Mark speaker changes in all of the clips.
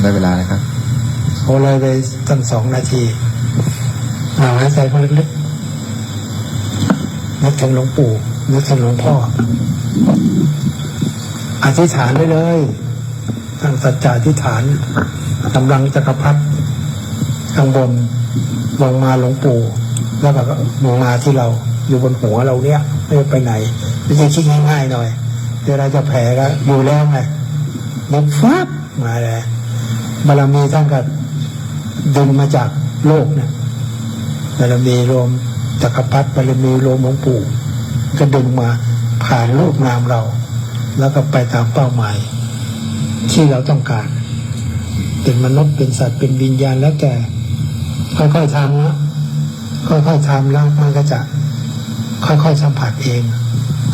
Speaker 1: ได้เวลาแล้วครับ
Speaker 2: โอ้เลยไปตั้งสองนาทีหายใจเข้าลึกๆนึกถึงหลวงปู่นึกถึงหลวงพ่อ อธิษฐานได้เลยตั้งสัจจะอธิษฐานกำลังจักรพรรดิข้างบนลงมาหลวงปู่แล้วก็ลงมาที่เราอยู่บนหัวเราเนี่ยไม่ไปไหนไม่ใช่คิดง่ายๆหน่อยเวลาจะแผลก็อยู่แล้วไงมันฟับมาเลย บารมีท่านก็ดึงมาจากโลกเนี่ยบารมีรวมจักรพรรดิบารมีรวมหลวงปู่ก็ดึงมาผ่านรูปนามเรา แล้วก็ไปตามเป้าหมาย ที่เราต้องการ เป็นมนุษย์เป็นสัตว์เป็นวิญญาณแล้วแต่ค่อยๆทำนะค่อยๆทำแล้วมันก็จะค่อยๆสัมผัสเอง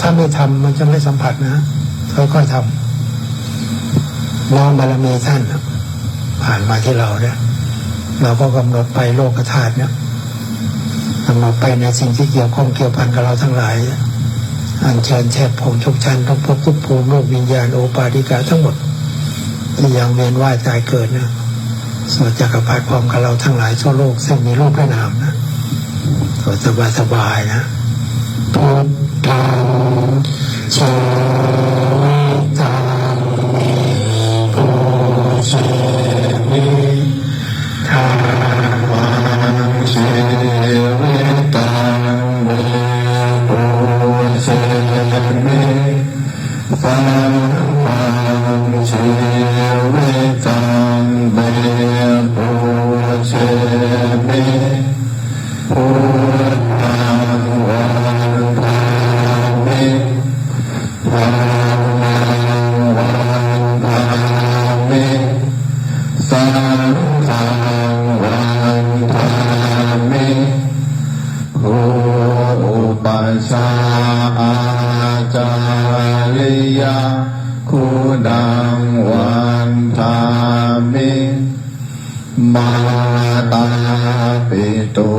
Speaker 2: ถ้าไม่ทำมันจะไม่สัมผัสนะ ค่อยๆทำน้อมบารมีท่านนะ ผ่านมาที่เราเนี่ย เราก็กำหนดไปโลกธาตุเนี่ยกำหนดไปในสิ่งที่เกี่ยวข้องเกี่ยวพันกับเราทั้งหลาย อันเชิญแช่ผงชุกชันต้องพบทุกภูมิโลกวิญญาณโอปาติกาทั้งหมดที่ยังเวียนว่ายตายเกิดนะสวดจักรพรรดิพร้อมกับเราทั้งหลายทั่วโลกซึ่งมีรูปและนามนะสวดสบายสบายนะพุทธังสวิ คุณังวันทามิมาตาปิตุ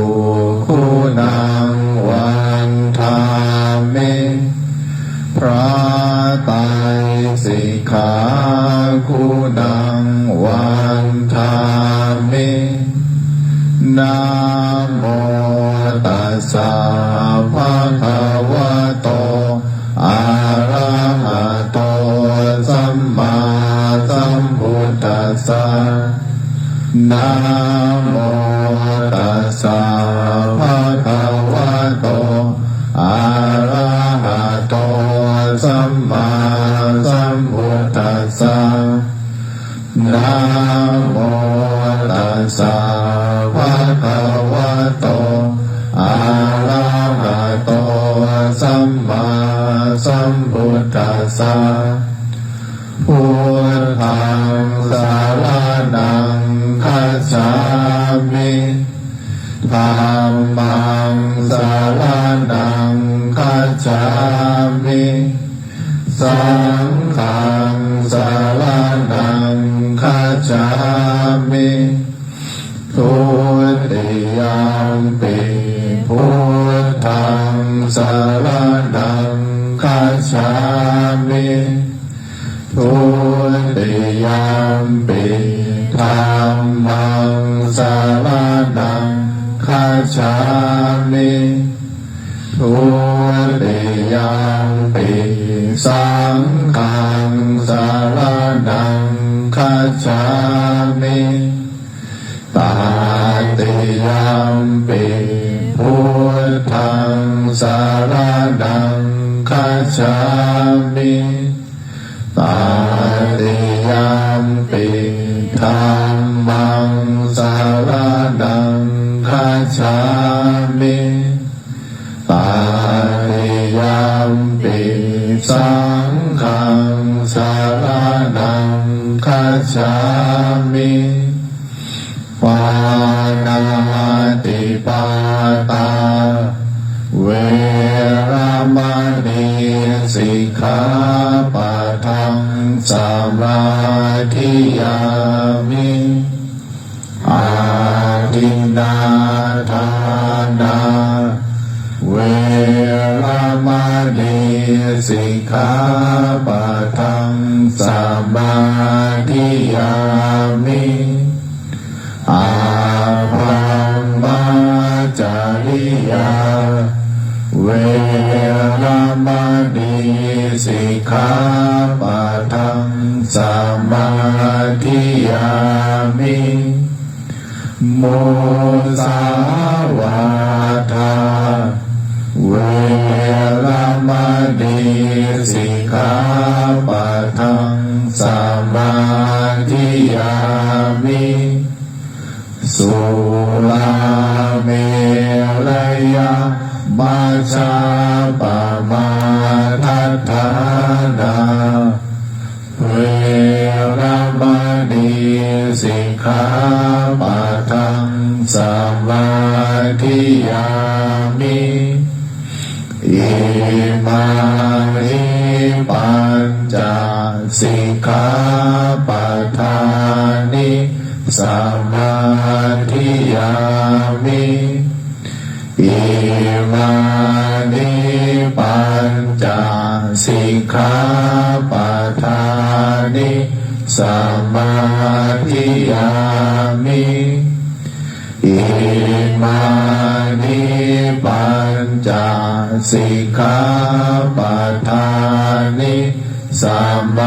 Speaker 2: น คั สิกขาปัตังสัมมาทิยามิอาภังมาจาริยา เวรามณีสิกขาปัตังสัมมาทิยามิโมสาวา ดีสิกขาปะทังสมาธิยามิสุลาเมรยามาชาปะมา สิกขาปทานิสมาธิยามิอิมานิปัญจสิกขาปทานิสมาธิยามิอิมานิปัญจสิกขาปทานิสมา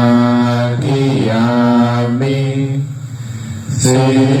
Speaker 2: สิ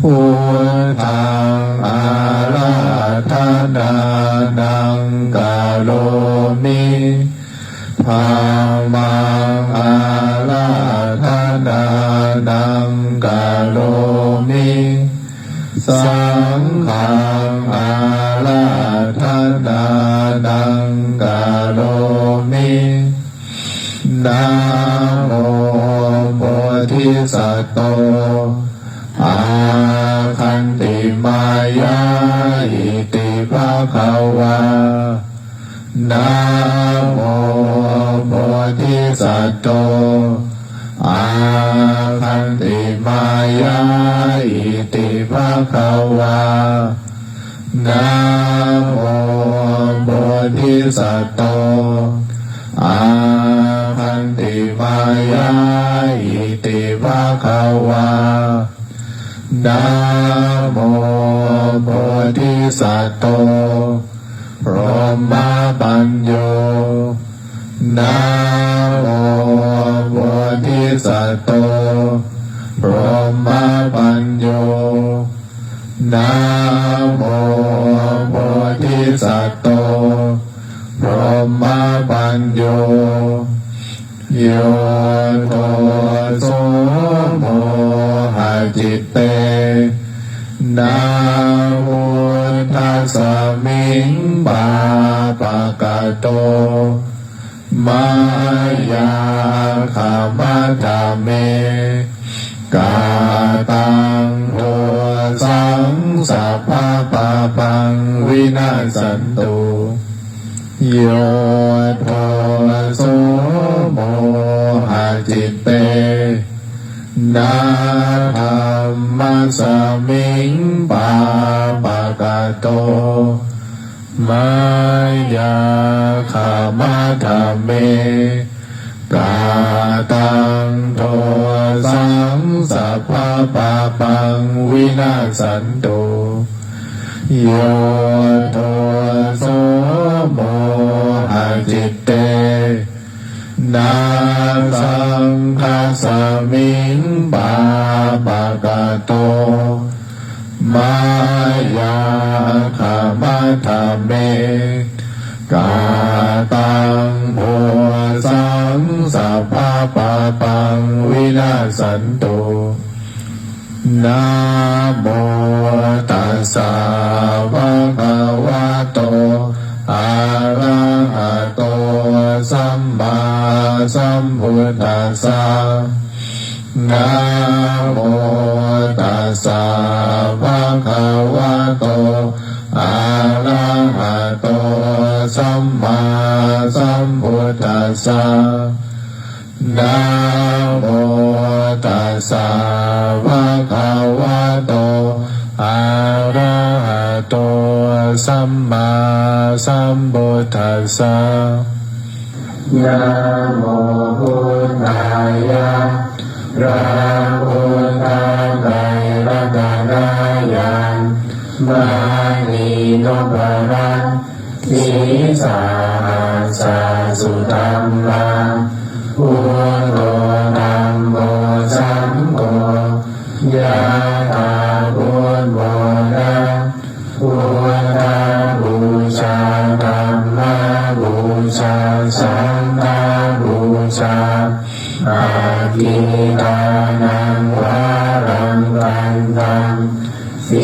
Speaker 2: พุทธังอาระหะทานานังกาโลมิภา นะโมโพธิสัตว์โตอาคันติมายาอิติภะคะวานะโมโพธิสัตว์โตอาคันติมายาอิติภะคะวานะโมโพธิสัตว์โต รหมปัญโยนะ กาตังโทสังสัพพะปะปังวินาสันตุโยโทโสโมหะจิตเตนาธรรมสมิงปาปะกะโตมายาคามาธาเมกาตัง สัพพะปะปังวินาศสันตุโยโทโสโมหะจิตเตนาสังคาสมิงปาปะกะโต มายาคามาธเม วินาสันตุนะโมตัสสะ นะโมพุทธายะพระพุทธไตรรัตนายานมณีนพรัตสีสาสาสุตัมมาอุโรตัมโมสัมโมยา อาทิตานังวารังกันตังสิ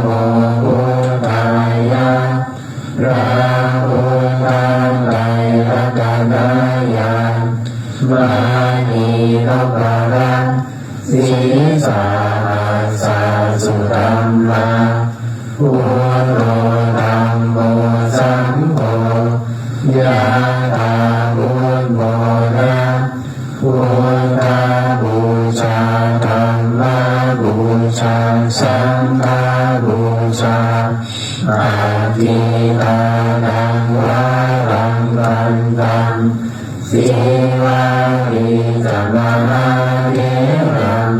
Speaker 2: โมพุทายะระหุตัไตรันายะมานีนภาระสีาสาสุตัมมา ตานังวารังปันตัสีวาลีสัมมาเทรัง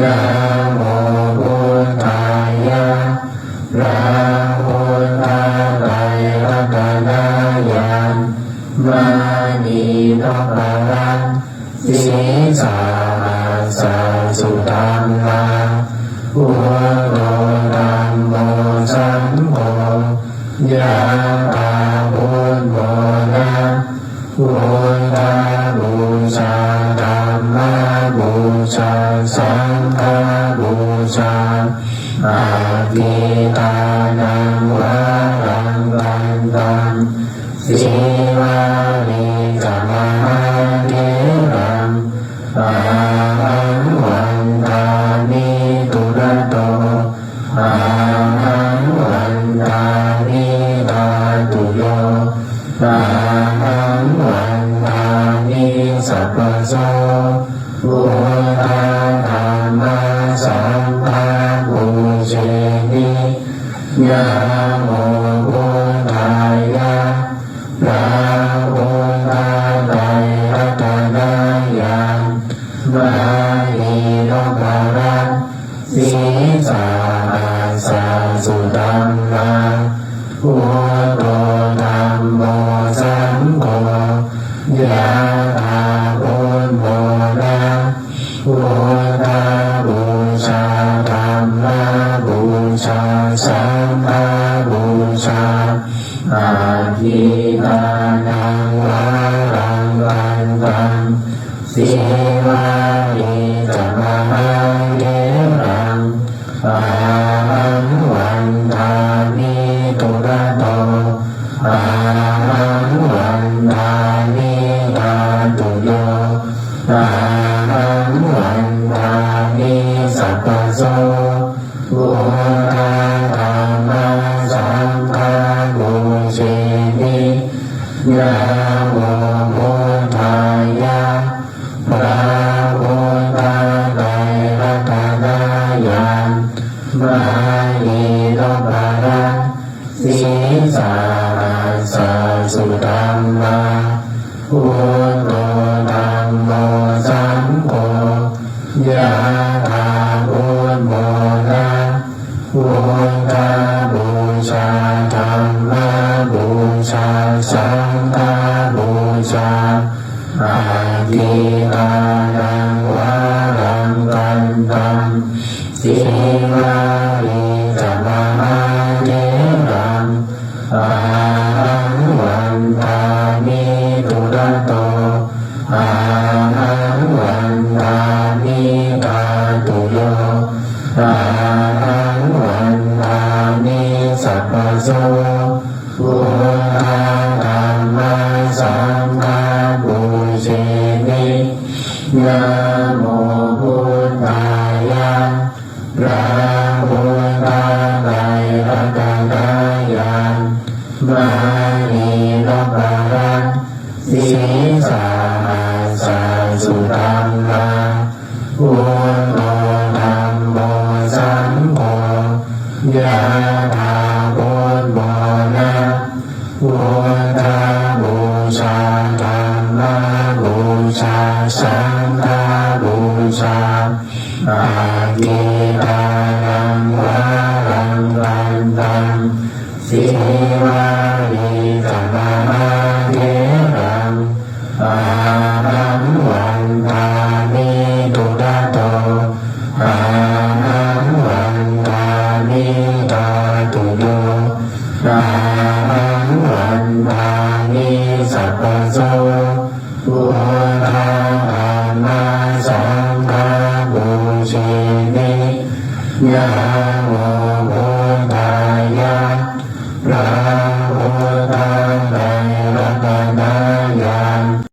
Speaker 2: Yeah. สิเทวานิจมหา ม